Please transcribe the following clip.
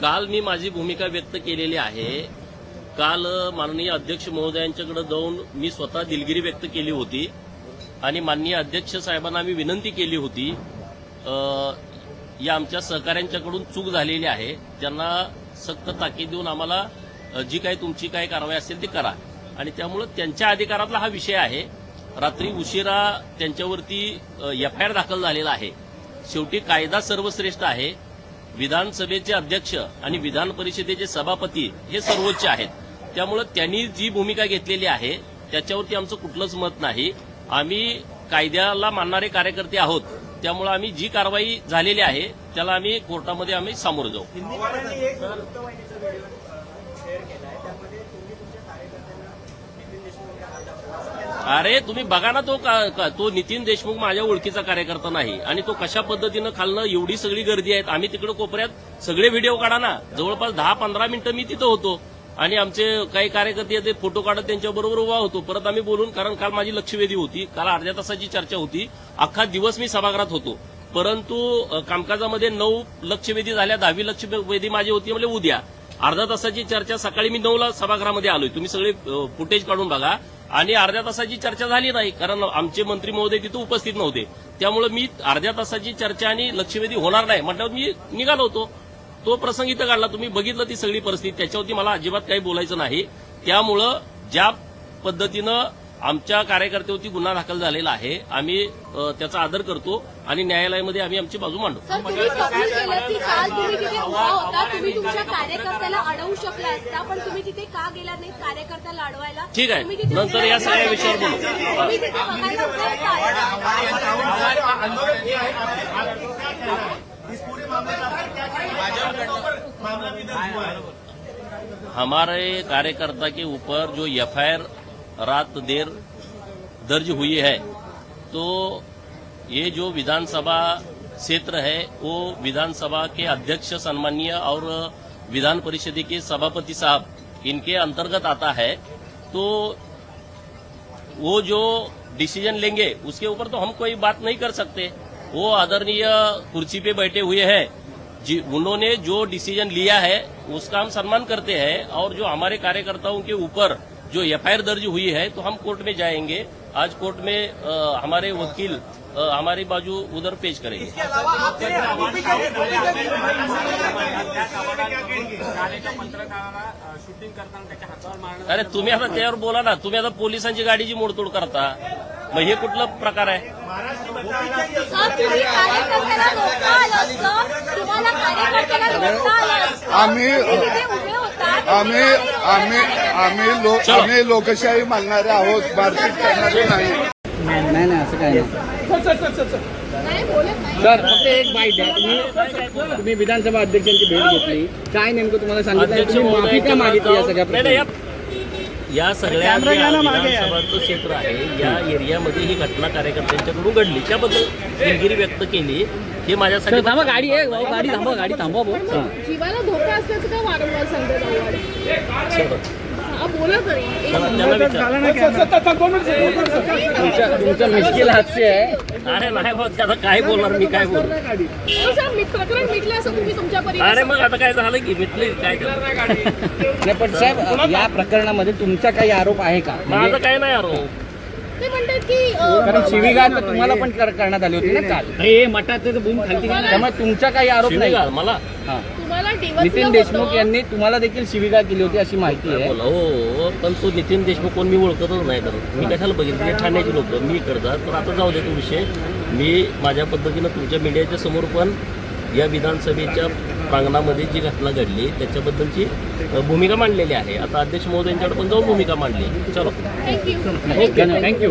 काल मी माझी भूमिका व्यक्त केलेली आहे. काल माननीय अध्यक्ष महोदयांच्याकडे जाऊन मी स्वतः दिलगिरी व्यक्त केली होती आणि माननीय अध्यक्ष साहेबांना मी विनंती केली होती या आमच्या सहकाऱ्यांच्याकडून चूक झालेली आहे. त्यांना सक्त ताकीद देऊन आम्हाला जी काही तुमची काही कारवाई असेल ती करा. आणि त्यामुळं त्यांच्या अधिकारातला हा विषय आहे. रात्री उशिरा त्यांच्यावरती एफ आय आर दाखल झालेला आहे. शेवटी कायदा सर्वश्रेष्ठ आहे. विधानसभेचे अध्यक्ष आणि विधान परिषदेचे सभापती हे सर्वोच्च आहेत. त्यामुळे त्यांनी जी भूमिका घेतलेली आहे त्याच्यावरती आमचं कुठलंच मत नाही. आम्ही कायद्याला मानणारे कार्यकर्ते आहोत. त्यामुळं आम्ही जी कारवाई झालेली आहे त्याला आम्ही कोर्टामध्ये आम्ही सामोरं जाऊ हिंदीवाल्यांनी एक वृत्तवाहिनीचा व्हिडिओ शेअर केलाय त्यामध्ये तुम्ही तुमच्या कार्यकर्त्यांना नितीन देशमुख यांना दाखवलं. अरे तुम्ही बघा ना तो का- का- तो नितीन देशमुख माझ्या ओळखीचा कार्यकर्ता नाही. आणि तो कशा पद्धतीनं खालनं एवढी सगळी गर्दी आहेत आम्ही तिकडे कोपऱ्यात सगळे व्हिडिओ काढा ना. जवळपास दहा पंधरा मिनिटं मी तिथं होतो. आणि आमचे काही कार्यकर्ते आहेत, ते फोटो काढत त्यांच्याबरोबर उभा होतो. परत आम्ही बोलून कारण काल माझी लक्षवेधी होती काल अर्ध्या तासाची चर्चा होती. अख्खा दिवस मी सभागृहात होतो. परंतु कामकाजामध्ये नऊ लक्षवेधी झाल्या दहावी लक्षवेधी माझी होती म्हणजे उद्या. अर्धा तासाची चर्चा सकाळी मी नऊला सभागृहामध्ये आलोय. तुम्ही सगळे फुटेज काढून बघा. आणि अर्ध्या तासाची चर्चा झाली नाही कारण आमचे मंत्री महोदय तिथे उपस्थित नव्हते. त्यामुळे मी अर्ध्या तासाची चर्चा आणि लक्षवेधी होणार नाही म्हटल्यावर मी निघालो होतो. तो प्रसंग इथं काढला. तुम्ही बघितलं ती सगळी परिस्थिती. त्याच्यावरती मला अजिबात काही बोलायचं नाही. त्यामुळं ज्या पद्धतीनं आमच्या कार्यकर्त्यावरती गुन्हा दाखल झालेला आहे आम्ही त्याचा आदर करतो आणि न्यायालयामध्ये आम्ही आमची बाजू मांडू सर तुम्ही कबूल केलं की काल तुम्ही तिथे उभा होता तुम्ही तुमच्या कार्यकर्त्याला अडवू शकला असता पण तुम्ही तिथे का गेला नाही कार्यकर्त्याला अडवायला ठीक आहे. नंतर या सगळ्या विषयावर बोलू. है? है हमारे कार्यकर्ता के ऊपर जो एफआईआर रात देर दर्ज हुई है। तो ये जो विधानसभा क्षेत्र है, वो विधानसभा के अध्यक्ष सम्मानीय और विधान परिषद के सभापति साहब, इनके अंतर्गत आता है। तो वो जो डिसीज़न लेंगे, उसके ऊपर तो हम कोई बात नहीं कर सकते। वो आदरणीय कुर्सी पे बैठे हुए हैं। उन्होंने जो डिसीज़न लिया है, उसका हम सम्मान करते हैं। और जो हमारे कार्यकर्ताओं के ऊपर जो एफआईआर दर्ज हुई है तो हम कोर्ट में जाएँगे आज कोर्ट में अ, हमारे वकील अ, हमारी बाजू उधर पेश करेंगे अरे तुम्ही आता त्यावर बोला ना तुम्ही आता पोलिसांची गाडीची मोडतोड करता मग हे कुठला प्रकार आहे आम्ही- आम्ही आम्ही आम्ही. आम्ही लोकशाही मानणारे आहोत मारपीट करणारे नाही. नाही नाही असं काय नाही. नाही बोलत नाही सर फक्त एक बाईट आहे तुम्ही तुम्ही विधानसभा अध्यक्षांची भेट घेतली. काय नेमकं तुम्हाला सांगितलं? तुम्ही माफी का मागितली या सगळ्या या- प्रकरणी? या सगळ्या ज्या विधानसभाचं क्षेत्र आहे. या एरियामध्ये ही घटना कार्यकर्त्यांच्याकडून घडली. त्याबद्दल दिलगिरी व्यक्त केली. हे माझ्यासाठी सर थांबा गाडी आहे. भाऊ, गाडी थांबवा गाडी थांबवा भाऊ. जीवाला धोका असल्याचं काय वारंवार सांगतात आव्हाड हा बोला तरी चला, त्यांना विचार. तुमचं मिश्किल हास्य आहे. अरे नाही भाऊ त्याला काय बोलणार मी काय बोलणार हो सर मी प्रकरण मिटलं असं तुम्ही तुमच्या अरे मग आता काय झालं की मिटले काय? नाही पण साहेब या प्रकरणामध्ये तुमचा काही आरोप आहे का? माझं म्हणजे काय नाही अरो ते म्हणतात की अं, कारण शिवीगाळ तर तुम्हाला पण कर- करण्यात आली होती ना काल. हे मठात बूम खालती त्यामुळे तुमचा काही आरोप नाही. मला? हां. तुम्हाला नितीन देशमुख. यांनी तुम्हाला देखील शिवीगाळ केली होती अशी माहिती आहे. बोला हो पण तो नितीन देशमुख कोण मी ओळखतच नाही तर. मी कशाला बघितलं? ते ठाण्याची लोक मी करतात. तर आता जाऊ दे तो विषय. मी माझ्या पद्धतीनं तुमच्या मीडियाच्या समोर पण या विधानसभेच्या प्रांगणामध्ये जी घटना घडली त्याच्याबद्दलची भूमिका मांडलेली आहे. आता अध्यक्ष महोदयांच्याकडे पण जाऊन भूमिका मांडली. चलो. थँक्यू